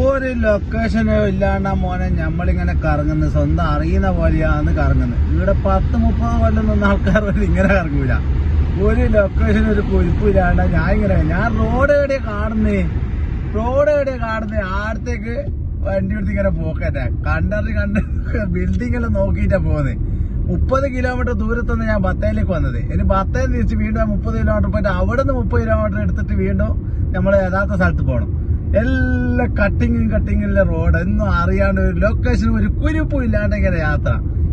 ഒരു ലൊക്കേഷനോ ഇല്ലാണ്ട മോനെ നമ്മളിങ്ങനെ കറങ്ങുന്നത് സ്വന്തം അറിയുന്ന പോലെയാണ് കറങ്ങുന്നത് ഇവിടെ പത്ത് മുപ്പത് കൊല്ലം നിന്ന ആൾക്കാർ പോലും ഇങ്ങനെ കറങ്ങൂല. ഒരു ലൊക്കേഷൻ ഒരു കുരിപ്പില്ലാണ്ട് ഞാൻ ഇങ്ങനെ ഞാൻ റോഡ് എവിടെ കാണുന്നേ? റോഡ് എവിടെ കാണുന്നേ? ആടത്തേക്ക് വണ്ടി എടുത്ത് ഇങ്ങനെ പോക്കറ്റാ കണ്ടറി കണ്ട ബിൽഡിംഗ് എല്ലാം നോക്കിയിട്ടാ പോകുന്നത് മുപ്പത് കിലോമീറ്റർ ദൂരത്തുനിന്ന് ഞാൻ ബത്തേലേക്ക് വന്നത്. ഇനി ബത്തേൽ തിരിച്ച് വീണ്ടും മുപ്പത് കിലോമീറ്റർ പോയിട്ട് അവിടെ നിന്ന് മുപ്പത് കിലോമീറ്റർ എടുത്തിട്ട് വീണ്ടും നമ്മൾ യഥാർത്ഥ സ്ഥലത്ത് പോകണം എല്ലാ കട്ടിങ്ങും കട്ടിങ്ങിലെ റോഡ് ഒന്നും അറിയാണ്ട് ഒരു ലൊക്കേഷൻ ഒരു കുരുപ്പും ഇല്ലാണ്ട് ഇങ്ങനെ യാത്ര.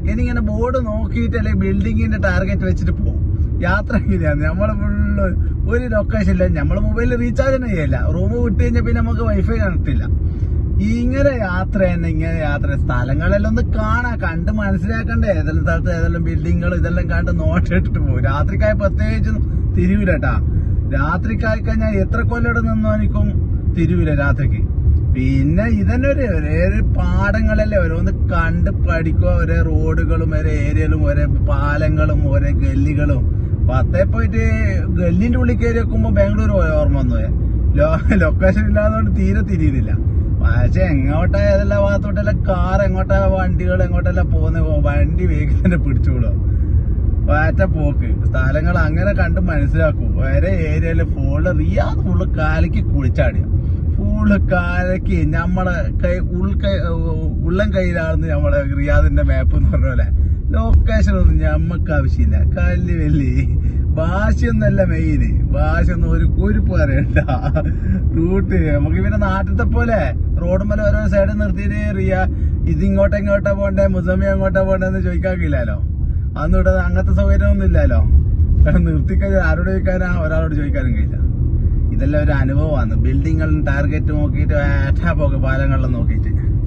ഇനി ഇങ്ങനെ ബോർഡ് നോക്കിയിട്ട് അല്ലെങ്കിൽ ബിൽഡിങ്ങിന്റെ ടാർഗറ്റ് വെച്ചിട്ട് പോകും യാത്ര ഇങ്ങനെയാണ്. നമ്മളെ ഫുള്ള് ഒരു ലൊക്കേഷൻ ഇല്ല. നമ്മളെ മൊബൈലിൽ റീചാർജ് തന്നെ ചെയ്യില്ല. റൂം വിട്ട് കഴിഞ്ഞാൽ പിന്നെ നമുക്ക് വൈഫൈ കണക്റ്റില്ല ഇങ്ങനെ യാത്ര തന്നെ ഇങ്ങനെ യാത്ര. സ്ഥലങ്ങളെല്ലാം ഒന്ന് കാണാ. കണ്ട് മനസ്സിലാക്കണ്ടേ. ഏതെല്ലാം സ്ഥലത്ത് ഏതെല്ലാം ബിൽഡിങ്ങുകൾ ഇതെല്ലാം കണ്ട് നോട്ടിട്ടിട്ട് പോകും രാത്രിക്കായ പ്രത്യേകിച്ച് തിരിവില്ല കേട്ടാ രാത്രിക്കായി കഴിഞ്ഞാൽ എത്ര കൊല്ലം നിന്നോ എനിക്കും തിരിയൂല രാത്രിക്ക്. പിന്നെ ഇതന്നെ ഒരു ഒരേ പാടങ്ങളല്ലേ ഓരോന്ന് കണ്ട് പഠിക്കുക. ഒരേ റോഡുകളും ഒരേ ഏരിയകളും ഒരേ പാലങ്ങളും ഒരേ ഗല്ലികളും. പത്തേ പോയിട്ട് ഗല്ലിന്റെ ഉള്ളിൽ കയറി വെക്കുമ്പോ ബാംഗ്ലൂർ പോയ ഓർമ്മ വന്നു. ലൊക്കേഷൻ ഇല്ലാത്തതുകൊണ്ട് തീരെ തിരിയുന്നില്ല. പക്ഷെ എങ്ങോട്ടാ ഏതെല്ലാം ഭാഗത്തോട്ടെല്ലാം കാർ എങ്ങോട്ടാ വണ്ടികൾ എങ്ങോട്ടെല്ലാം പോകുന്ന വണ്ടി വേഗം തന്നെ പിടിച്ചോളൂ. ഒറ്റ പോക്ക് സ്ഥലങ്ങൾ അങ്ങനെ കണ്ട് മനസ്സിലാക്കും. ഒരേ ഏരിയയിൽ ഫുള്ള് റിയാദ് ഫുള്ള് കാലയ്ക്ക് കുളിച്ചാടിയ. ഫുള്ള് കാലയ്ക്ക് നമ്മളെ കൈ ഉൾക്കൈ ഉള്ളം കയ്യിലാണെന്ന് നമ്മളെ റിയാദിന്റെ മാപ്പ് എന്ന് പറഞ്ഞ പോലെ. ലൊക്കേഷൻ ഒന്നും ഞമ്മക്ക് ആവശ്യമില്ല. കല്ല് വെല്ലി ഭാഷയൊന്നല്ല മെയിന് ഭാഷയൊന്നും ഒരു കുരുപ്പ് അറിയണ്ട റൂട്ട് നമുക്ക് പിന്നെ നാട്ടിലത്തെ പോലെ റോഡ് മേലെ ഓരോ സൈഡ് നിർത്തിയിട്ട് റിയ. ഇതിങ്ങോട്ടെങ്ങോട്ടാ മുസമിയ പോണ്ടേ? മുസമ്മി എങ്ങോട്ടാ പോണ്ടേന്ന് ചോദിക്കാക്കില്ലല്ലോ. അന്ന് ഇവിടെ അങ്ങനത്തെ സൗകര്യമൊന്നും ഇല്ലല്ലോ ഇല്ലല്ലോ നിർത്തിക്കഴിഞ്ഞാൽ ആരോട് ചോദിക്കാനാ? ഒരാളോട് ചോദിക്കാനും കഴിയില്ല. ഇതെല്ലാം ഒരു അനുഭവമാണ്. ബിൽഡിങ്ങുകളും ടാർഗറ്റ് നോക്കിയിട്ട് ഏറ്റാ പോകെ പാലങ്ങളിലും നോക്കിയിട്ട്.